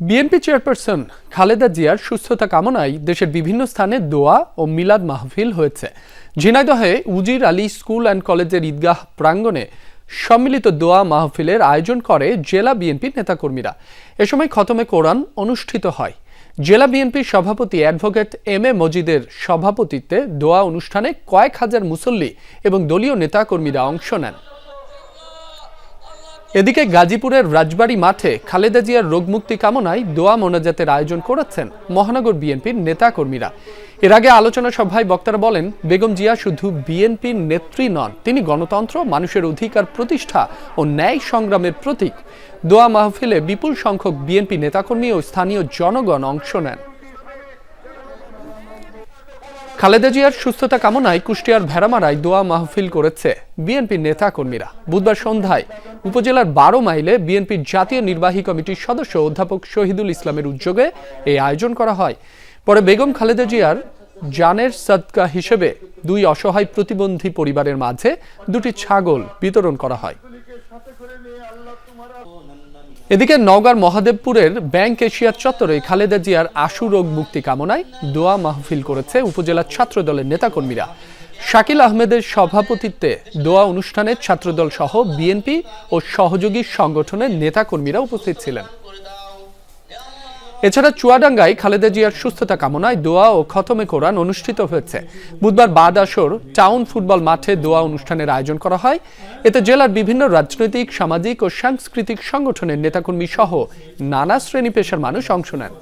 BNP chairperson Khaleda জিয়ার সুস্থতা কামনায় দেশের বিভিন্ন স্থানে দোয়া ও মিলাদ মাহফিল হয়েছে। ঝিনাইদহে উজির আলী স্কুল অ্যান্ড কলেজের ঈদগাহ প্রাঙ্গণে সম্মিলিত দোয়া মাহফিলের আয়োজন করে জেলা বিএনপির নেতাকর্মীরা। এ সময় খতমে কোরআন অনুষ্ঠিত হয়। জেলা বিএনপির সভাপতি অ্যাডভোকেট এম এ মজিদের সভাপতিত্বে দোয়া অনুষ্ঠানে কয়েক হাজার মুসল্লি এবং দলীয় নেতাকর্মীরা অংশ নেন। এদিকে গাজীপুরের রাজবাড়ী মাঠে খালেদা জিয়ার রোগমুক্তি কামনায় দোয়া মোনাজাতের আয়োজন করেছেন মহানগর বিএনপির নেতাকর্মীরা। এর আগে আলোচনা সভায় বক্তারা বলেন, বেগম জিয়া শুধু বিএনপির নেত্রী নন, তিনি গণতন্ত্র, মানুষের অধিকার প্রতিষ্ঠা ও ন্যায় সংগ্রামের প্রতীক। দোয়া মাহফিলে বিপুল সংখ্যক বিএনপি নেতাকর্মী ও স্থানীয় জনগণ অংশ নেন। খালেদা জিয়ার সুস্থতা কামনায় কুষ্টিয়ার ভেড়ামারায় দোয়া মাহফিল করেছে বিএনপির নেতা কর্মীরা বুধবার সন্ধ্যায় উপজেলার বারো মাইলে বিএনপির জাতীয় নির্বাহী কমিটির সদস্য অধ্যাপক শহীদুল ইসলামের উদ্যোগে এই আয়োজন করা হয়। পরে বেগম খালেদা জিয়ার জানের সদকা হিসেবে দুই অসহায় প্রতিবন্ধী পরিবারের মাঝে দুটি ছাগল বিতরণ করা হয়। এদিকে নওগাঁর মহাদেবপুরের ব্যাংক এশিয়ার চত্বরে খালেদা জিয়ার আশু রোগ মুক্তি কামনায় দোয়া মাহফিল করেছে উপজেলা ছাত্র দলের নেতাকর্মীরা। শাকিল আহমেদের সভাপতিত্বে দোয়া অনুষ্ঠানে ছাত্রদল সহ বিএনপি ও সহযোগী সংগঠনের নেতাকর্মীরা উপস্থিত ছিলেন। এছাড়া চুয়াডাঙ্গায় খালেদা জিয়ার সুস্থতা কামনায় দোয়া ও খতমে কোরআন অনুষ্ঠিত হয়েছে। বুধবার বাদ আসর টাউন ফুটবল মাঠে দোয়া অনুষ্ঠানের আয়োজন করা হয়। এতে জেলার বিভিন্ন রাজনৈতিক, সামাজিক ও সাংস্কৃতিক সংগঠনের নেতাকর্মী সহ নানা শ্রেণি পেশার মানুষ অংশ নেন।